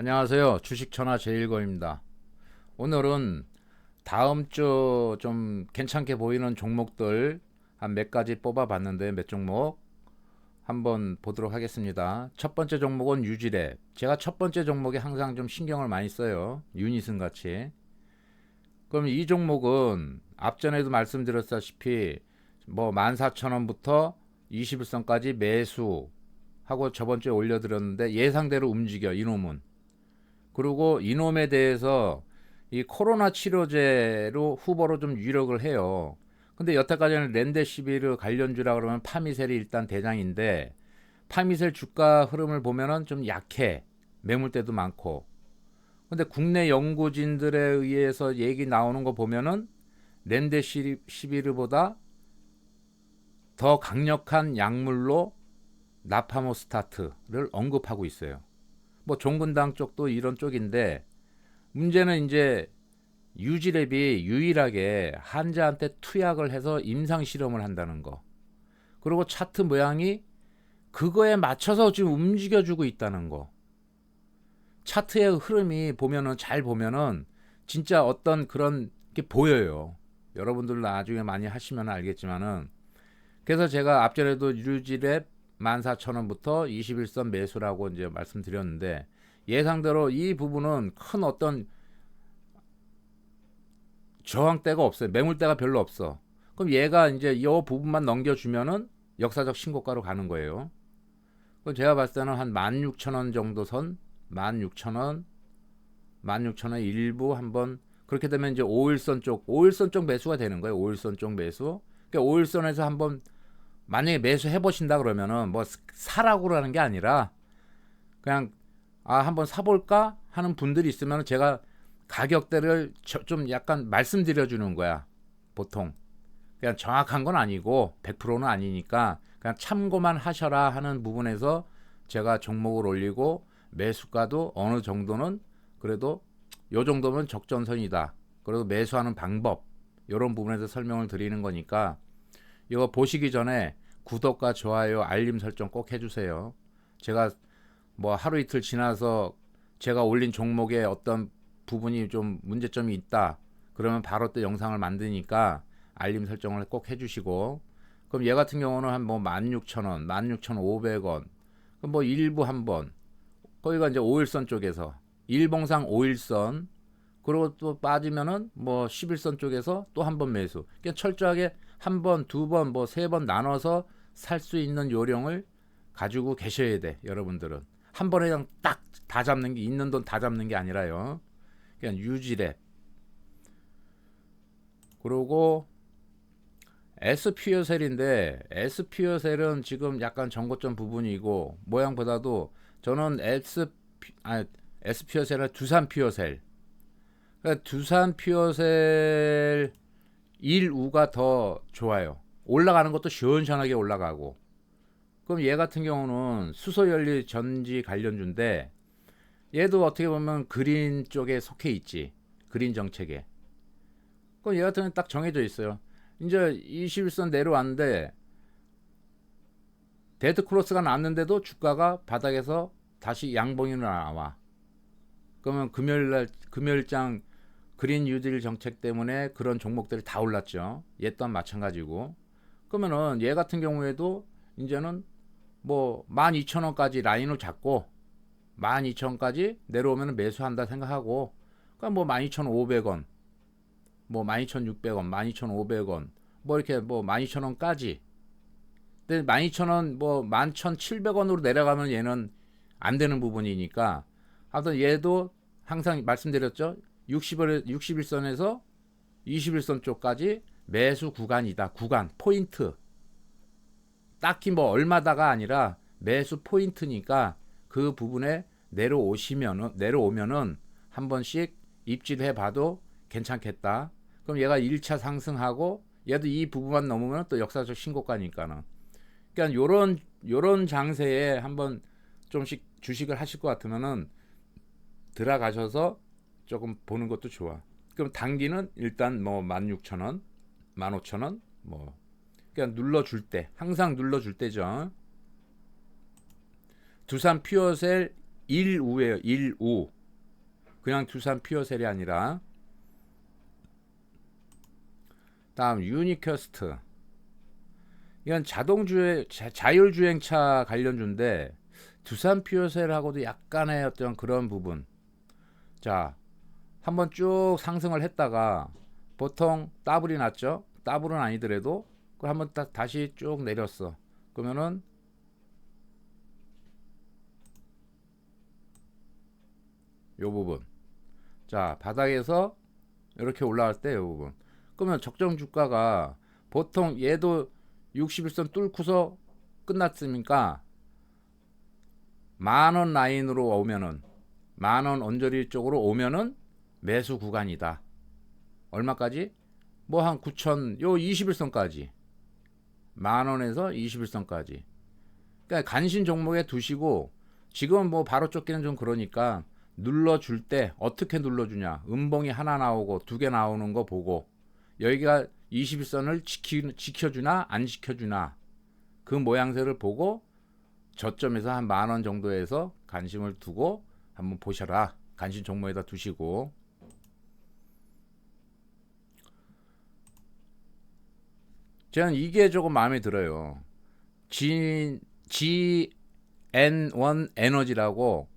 안녕하세요. 주식천하 제일거입니다. 오늘은 다음 주 좀 괜찮게 보이는 종목들 한 몇 가지 뽑아봤는데 몇 종목 한번 보도록 하겠습니다. 첫 번째 종목은 유지랩. 제가 첫 번째 종목에 항상 좀 신경을 많이 써요. 유니슨 같이. 그럼 이 종목은 앞전에도 말씀드렸다시피 뭐 14,000원부터 21선까지 매수 하고 저번 주에 올려드렸는데 예상대로 움직여 이놈은. 그리고 이놈에 대해서 이 코로나 치료제로 후보로 좀 유력을 해요. 근데 여태까지는 렌데시비르 관련주라 그러면 파미셀이 일단 대장인데 파미셀 주가 흐름을 보면은 좀 약해. 매물대도 많고. 근데 국내 연구진들에 의해서 얘기 나오는 거 보면은 렌데시비르보다 더 강력한 약물로 나파모스타트를 언급하고 있어요. 뭐 종근당 쪽도 이런 쪽인데 문제는 이제 유지랩이 유일하게 환자한테 투약을 해서 임상 실험을 한다는 거. 그리고 차트 모양이 그거에 맞춰서 지금 움직여 주고 있다는 거. 차트의 흐름이 보면은 잘 보면은 진짜 어떤 그런 게 보여요. 여러분들 나중에 많이 하시면 알겠지만은 그래서 제가 앞전에도 유지랩 14,000원부터 21선 매수라고 이제 말씀드렸는데 예상대로 이 부분은 큰 어떤 저항대가 없어요. 매물대가 별로 없어. 그럼 얘가 이제 이 부분만 넘겨주면은 역사적 신고가로 가는 거예요. 그럼 제가 봤을 때는 한 16,000원 정도 선, 16,000원, 16,000원 일부 한번 그렇게 되면 이제 5일선 쪽, 5일선 쪽 매수가 되는 거예요. 5일선 쪽 매수. 그러니까 5일선에서 한번 만약에 매수해 보신다 그러면은 뭐 사라고 하는 게 아니라 그냥 아 한번 사볼까? 하는 분들이 있으면 제가 가격대를 좀 약간 말씀드려 주는 거야 보통. 그냥 정확한 건 아니고 100%는 아니니까 그냥 참고만 하셔라 하는 부분에서 제가 종목을 올리고 매수가도 어느 정도는 그래도 요 정도면 적전선이다. 그래도 매수하는 방법 이런 부분에서 설명을 드리는 거니까 이거 보시기 전에 구독과 좋아요, 알림 설정 꼭 해주세요. 제가 뭐 하루 이틀 지나서 제가 올린 종목에 어떤 부분이 좀 문제점이 있다. 그러면 바로 또 영상을 만드니까 알림 설정을 꼭 해주시고 그럼 얘 같은 경우는 한 뭐 16,000원, 16,500원 그럼 뭐 일부 한번 거기가 이제 5일선 쪽에서 일봉상 5일선 그리고 또 빠지면은 뭐 11선 쪽에서 또 한 번 매수. 그러니까 철저하게 한 번, 두 번, 뭐 세 번 나눠서 살 수 있는 요령을 가지고 계셔야 돼, 여러분들은. 한 번에 그냥 딱 다 잡는 게 있는 돈 다 잡는 게 아니라요. 그냥 유지래. 그리고 SP요셀인데 SP요셀은 지금 약간 정고점 부분이고 모양보다도 저는 S 아 SP요셀은 두산 피어셀 그러니까 두산 피어셀 1우가 더 좋아요. 올라가는 것도 시원시원하게 올라가고. 그럼 얘 같은 경우는 수소연료 전지 관련주인데 얘도 어떻게 보면 그린 쪽에 속해 있지. 그린 정책에. 그럼 얘 같은 경우는 딱 정해져 있어요. 이제 21선 내려왔는데 데드 크로스가 났는데도 주가가 바닥에서 다시 양봉이 나와. 그러면 금요일 날 금요일장 그린 뉴딜 정책 때문에 그런 종목들이 다 올랐죠. 얘 또한 마찬가지고. 그러면은 얘 같은 경우에도 이제는 뭐 12,000원까지 라인을 잡고 12,000원까지 내려오면 매수한다 생각하고 그러니까 뭐 12,500원 뭐 12,600원, 12,500원 뭐 이렇게 뭐 12,000원까지 근데 12,000원 뭐 11,700원으로 내려가면 얘는 안 되는 부분이니까 하여튼 얘도 항상 말씀드렸죠. 60일, 61선에서 21선 쪽까지 매수 구간이다. 구간, 포인트. 딱히 뭐 얼마다가 아니라 매수 포인트니까 그 부분에 내려오시면은, 내려오면은 한 번씩 입질해 봐도 괜찮겠다. 그럼 얘가 1차 상승하고 얘도 이 부분만 넘으면 또 역사적 신고가니까는. 그러니까 요런, 요런 장세에 한번 좀씩 주식을 하실 것 같으면은 들어가셔서 조금 보는 것도 좋아. 그럼 단기는 일단 뭐 16,000원, 15,000원 뭐 그냥 눌러 줄 때, 항상 눌러 줄 때죠. 두산 퓨어셀 일우예요. 일우. 그냥 두산 퓨어셀이 아니라 다음 유니커스트. 이건 자동주행 자- 자율주행차 관련주인데 두산 퓨어셀하고도 약간의 어떤 그런 부분. 자, 한번 쭉 상승을 했다가 보통 더블이 났죠. 더블은 아니더라도 그 한번 딱 다시 쭉 내렸어. 그러면은 요 부분. 자, 바닥에서 이렇게 올라갈 때 요 부분. 그러면 적정 주가가 보통 얘도 61선 뚫고서 끝났으니까 만원 라인으로 오면은 만원 언저리 쪽으로 오면은 매수 구간이다. 얼마까지? 뭐 한 9천 요 21선까지. 만 원에서 21선까지. 그러니까 간신 종목에 두시고 지금 뭐 바로 쫓기는 좀 그러니까 눌러줄 때 어떻게 눌러주냐 음봉이 하나 나오고 두 개 나오는 거 보고 여기가 21선을 지키, 지켜주나 안 지켜주나 그 모양새를 보고 저점에서 한 만 원 정도에서 관심을 두고 한번 보셔라 관심 종목에다 두시고 저는 이게 조금 마음에 들어요 G, GN1 에너지라고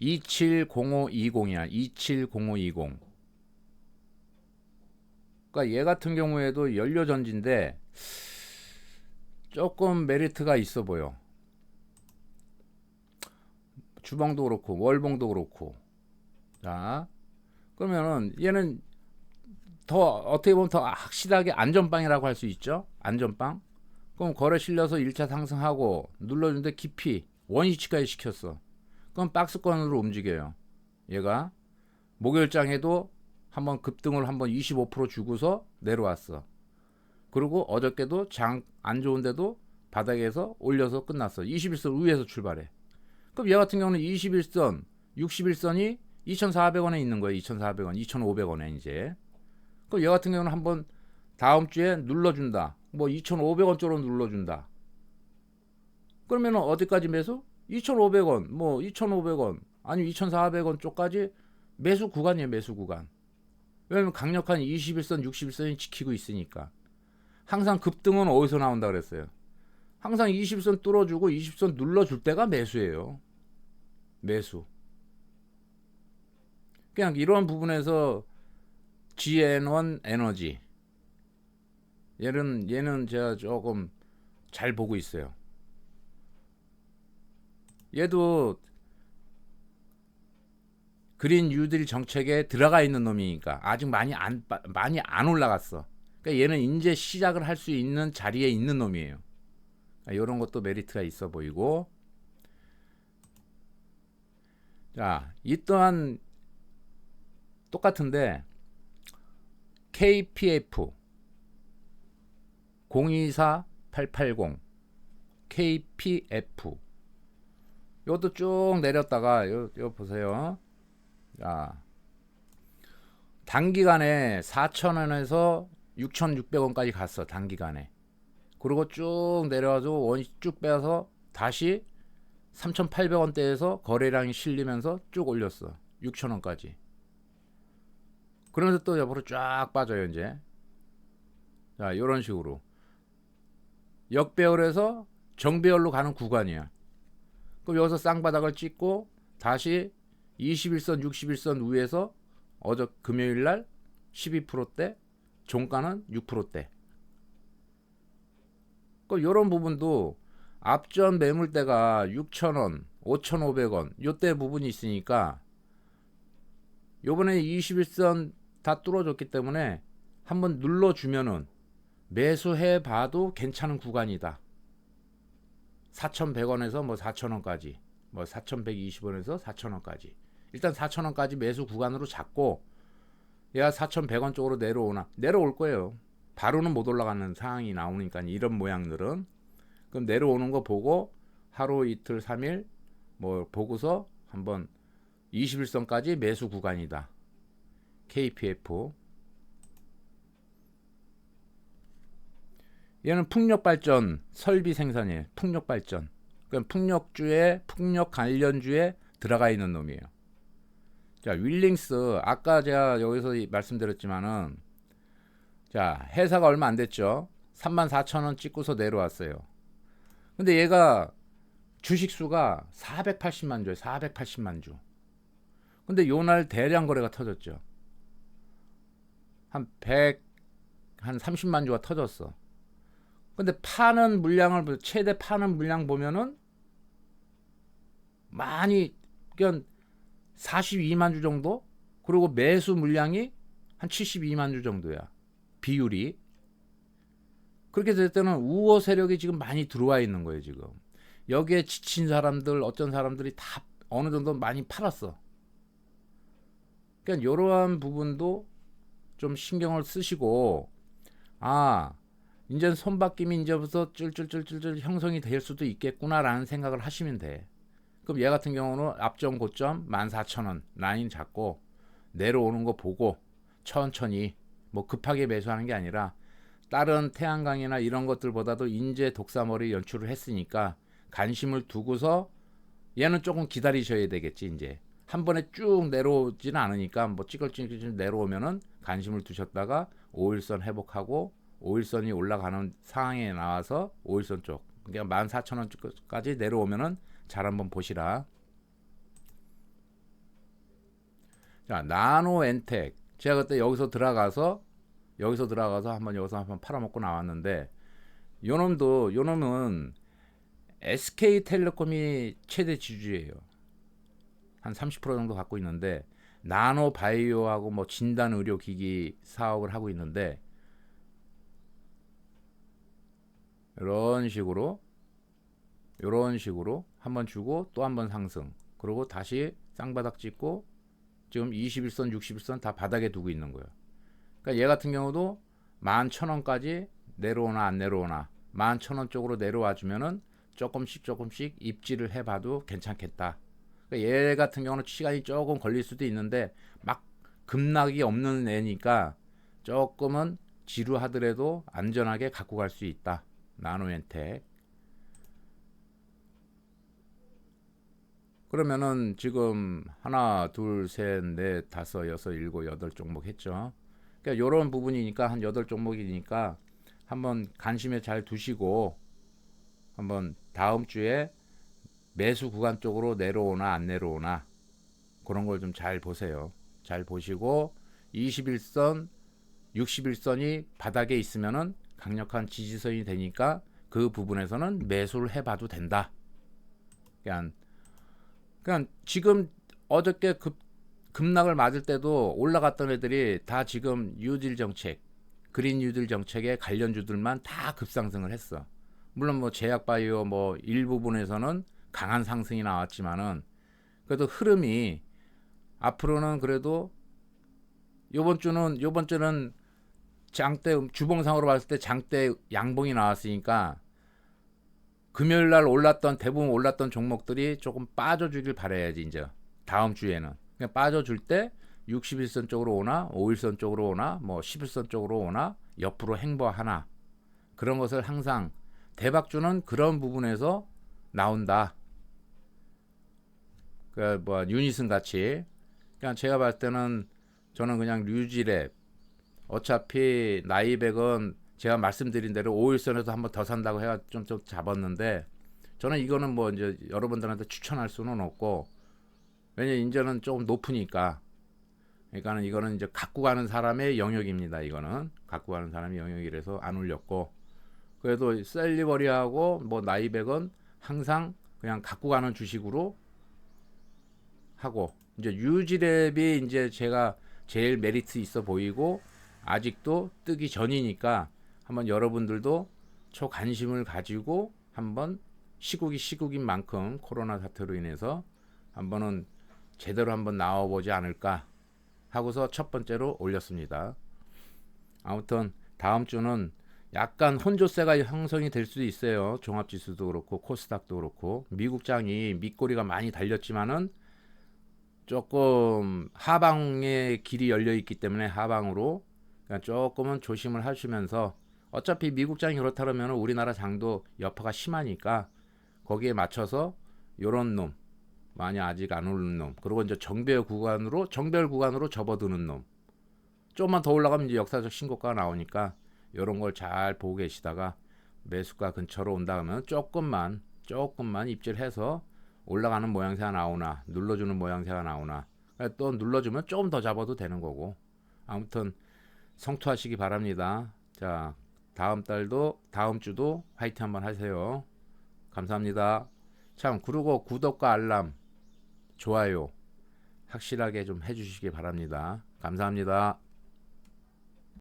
270520이야. 270520. 그러니까 얘 같은 경우에도 연료 전지인데 조금 메리트가 있어 보여. 주방도 그렇고 월봉도 그렇고. 자. 그러면은 얘는 더 어떻게 보면 더 확실하게 안전빵이라고 할 수 있죠. 안전빵. 그럼 거래 실려서 1차 상승하고 눌러주는데 깊이 원위치까지 시켰어. 그럼 박스권으로 움직여요. 얘가 목요일장에도 한번 급등을 한번 25% 주고서 내려왔어. 그리고 어저께도 장 안 좋은데도 바닥에서 올려서 끝났어. 21선 위에서 출발해. 그럼 얘 같은 경우는 21선, 61선이 2,400원에 있는 거예요. 2,400원, 2,500원에 이제. 그럼 얘 같은 경우는 한번 다음 주에 눌러준다. 뭐 2,500원 쪽으로 눌러준다. 그러면 어디까지 매수? 2,500원, 뭐 2,500원, 아니면 2,400원 쪽까지 매수 구간이에요, 매수 구간. 왜냐면 강력한 21선, 61선이 지키고 있으니까. 항상 급등은 어디서 나온다 그랬어요? 항상 20선 뚫어주고 20선 눌러줄 때가 매수예요. 매수. 그냥 이런 부분에서 GN1 에너지. 얘는, 얘는 제가 조금 잘 보고 있어요. 얘도 그린 뉴딜 정책에 들어가 있는 놈이니까 아직 많이 안 빠- 많이 안 올라갔어. 그러니까 얘는 이제 시작을 할 수 있는 자리에 있는 놈이에요. 이런 것도 메리트가 있어 보이고. 자, 이 또한 똑같은데 KPF 024880 KPF 이것도 쭉 내렸다가 요, 요 보세요. 자, 단기간에 4,000원에서 6,600원까지 갔어. 단기간에. 그리고 쭉 내려가지고 원이 쭉 빼서 다시 3,800원대에서 거래량이 실리면서 쭉 올렸어. 6,000원까지. 그러면서 또 옆으로 쫙 빠져요, 이제. 자, 이런 식으로. 역배열에서 정배열로 가는 구간이야. 그럼 여기서 쌍바닥을 찍고 다시 21선, 61선 위에서 어저 금요일 날 12%대, 종가는 6%대. 그 이런 부분도 앞전 매물대가 6,000원, 5,500원 요때 부분이 있으니까 요번에 21선 다 뚫어줬기 때문에 한번 눌러주면은 매수해 봐도 괜찮은 구간이다. 4,100원에서 뭐 4,000원까지, 뭐 4,120원에서 4,000원까지. 일단 4,000원까지 매수 구간으로 잡고 얘가 4,100원 쪽으로 내려오나 내려올 거예요. 바로는 못 올라가는 상황이 나오니까 이런 모양들은 그럼 내려오는 거 보고 하루 이틀 3일 뭐 보고서 한번 21선까지 매수 구간이다. KPF 얘는 풍력 발전 설비 생산이에요. 풍력 발전. 그럼 풍력주에 풍력 관련주에 들어가 있는 놈이에요. 자, 윌링스 아까 제가 여기서 이- 말씀드렸지만은 자, 회사가 얼마 안 됐죠. 3만 4천 원 찍고서 내려왔어요. 근데 얘가 주식 수가 480만 주에 480만 주. 근데 요날 대량 거래가 터졌죠. 한 100, 한 30만 주가 터졌어. 근데 파는 물량을 보- 최대 파는 물량 보면은 많이 그냥 42만 주 정도? 그리고 매수 물량이 한 72만 주 정도야. 비율이. 그렇게 될 때는 우호 세력이 지금 많이 들어와 있는 거예요, 지금. 여기에 지친 사람들, 어떤 사람들이 다 어느 정도 많이 팔았어. 그러니까 이러한 부분도 좀 신경을 쓰시고, 아, 이제 손바뀜이 이제부터 찔찔찔찔 형성이 될 수도 있겠구나라는 생각을 하시면 돼. 그럼 얘 같은 경우는 앞전 고점 14,000원 라인 잡고 내려오는 거 보고 천천히 뭐 급하게 매수하는 게 아니라 다른 태양광이나 이런 것들보다도 인제 독사머리 연출을 했으니까 관심을 두고서 얘는 조금 기다리셔야 되겠지 이제 한 번에 쭉 내려오지는 않으니까 뭐 찌글찌글 내려오면은 관심을 두셨다가 5일선 회복하고 5일선이 올라가는 상황에 나와서 5일선 쪽 그러니까 14,000원까지 내려오면은 잘 한번 보시라. 자, 나노 엔텍. 제가 그때 여기서 들어가서 여기서 들어가서 한번 여기서 한번 팔아먹고 나왔는데 요놈도 요놈은 SK텔레콤이 최대 지주예요. 한 30% 정도 갖고 있는데 나노 바이오하고 뭐 진단 의료 기기 사업을 하고 있는데 이런 식으로 이런 식으로 한 번 주고 또 한 번 상승. 그리고 다시 쌍바닥 찍고 지금 21선 61선 다 바닥에 두고 있는 거예요. 그러니까 얘 같은 경우도 11,000원까지 내려오나 안 내려오나 11,000원 쪽으로 내려와 주면은 조금씩 조금씩 입지를 해 봐도 괜찮겠다 그러니까 얘 같은 경우는 시간이 조금 걸릴 수도 있는데 막 급락이 없는 애니까 조금은 지루하더라도 안전하게 갖고 갈 수 있다 나노엔텍 그러면은 지금 하나, 둘, 셋, 넷, 다섯, 여섯, 일곱, 여덟 종목 했죠. 그러니까 이런 부분이니까 한 여덟 종목이니까 한번 관심에 잘 두시고 한번 다음 주에 매수 구간 쪽으로 내려오나 안 내려오나 그런 걸 좀 잘 보세요. 잘 보시고 21선, 61선이 바닥에 있으면은 강력한 지지선이 되니까 그 부분에서는 매수를 해봐도 된다. 그냥 그냥 지금 어저께 급 급락을 맞을 때도 올라갔던 애들이 다 지금 뉴딜 정책, 그린 뉴딜 정책의 관련주들만 다 급상승을 했어. 물론 뭐 제약 바이오 뭐 일부분에서는 강한 상승이 나왔지만은 그래도 흐름이 앞으로는 그래도 요번 주는 요번 주는 장대 주봉상으로 봤을 때 장대 양봉이 나왔으니까 금요일 날 올랐던 대부분 올랐던 종목들이 조금 빠져주길 바라야지 이제. 다음 주에는. 그냥 빠져줄 때 61선 쪽으로 오나 5일선 쪽으로 오나 뭐 11선 쪽으로 오나 옆으로 행보하나. 그런 것을 항상 대박주는 그런 부분에서 나온다. 그뭐 유니슨 같이. 그냥 제가 봤을 때는 저는 그냥 류지랩 어차피 나이백은 제가 말씀드린 대로 5일선에서 한번 더 산다고 해가 좀, 좀 잡았는데 저는 이거는 뭐 이제 여러분들한테 추천할 수는 없고 왜냐 이제는 조금 높으니까. 그러니까는 이거는 이제 갖고 가는 사람의 영역입니다. 이거는. 갖고 가는 사람의 영역이라서 안 올렸고. 그래도 셀리버리하고 뭐 나이백은 항상 그냥 갖고 가는 주식으로 하고 이제 유지랩이 이제 제가 제일 메리트 있어 보이고 아직도 뜨기 전이니까 한번 여러분들도 초 관심을 가지고 한번 시국이 시국인 만큼 코로나 사태로 인해서 한번은 제대로 한번 나와보지 않을까 하고서 첫 번째로 올렸습니다. 아무튼 다음 주는 약간 혼조세가 형성이 될 수도 있어요. 종합지수도 그렇고 코스닥도 그렇고 미국장이 밑꼬리가 많이 달렸지만은 조금 하방의 길이 열려 있기 때문에 하방으로 조금은 조심을 하시면서 어차피 미국 장이 그렇다면 우리나라 장도 여파가 심하니까 거기에 맞춰서 요런 놈 많이 아직 안 오른 놈. 그리고 이제 정배열 구간으로 정배열 구간으로 접어드는 놈. 좀만 더 올라가면 이제 역사적 신고가가 나오니까 이런 걸 잘 보고 계시다가 매수가 근처로 온다 하면 조금만 조금만 입질해서 올라가는 모양새가 나오나 눌러주는 모양새가 나오나 또 눌러주면 조금 더 잡아도 되는 거고 아무튼 성투하시기 바랍니다. 자 다음 달도 다음 주도 화이팅 한번 하세요. 감사합니다. 참 그리고 구독과 알람 좋아요 확실하게 좀 해주시기 바랍니다. 감사합니다.